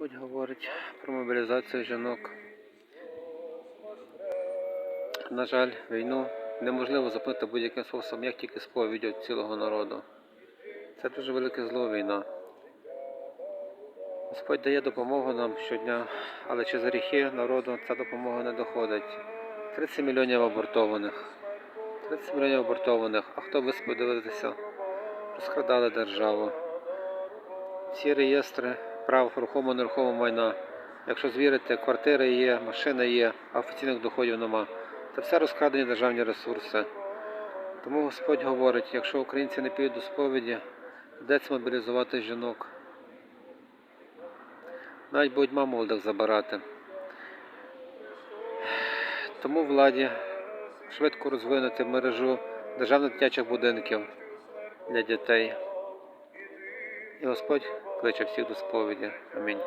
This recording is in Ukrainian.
Господь говорить про мобілізацію жінок. На жаль, війну неможливо зупинити будь-яким способом, як тільки сповіддю цілого народу. Це дуже велике зло війна. Господь дає допомогу нам щодня, але через гріхи народу ця допомога не доходить. 30 мільйонів абортованих. 30 мільйонів абортованих. А хто ви подивитися? Розкрадали державу. Всі реєстри прав рухомо нерухомого майна. Якщо звірити, квартири є, машини є, а офіційних доходів нема. Це все розкрадені державні ресурси. Тому Господь говорить, якщо українці не підуть до сповіді, йдеться мобілізувати жінок. Навіть будуть мам молодих забирати. Тому владі швидко розвинути мережу державних дитячих будинків для дітей. І Господь кличе всіх до сповіді. Амінь.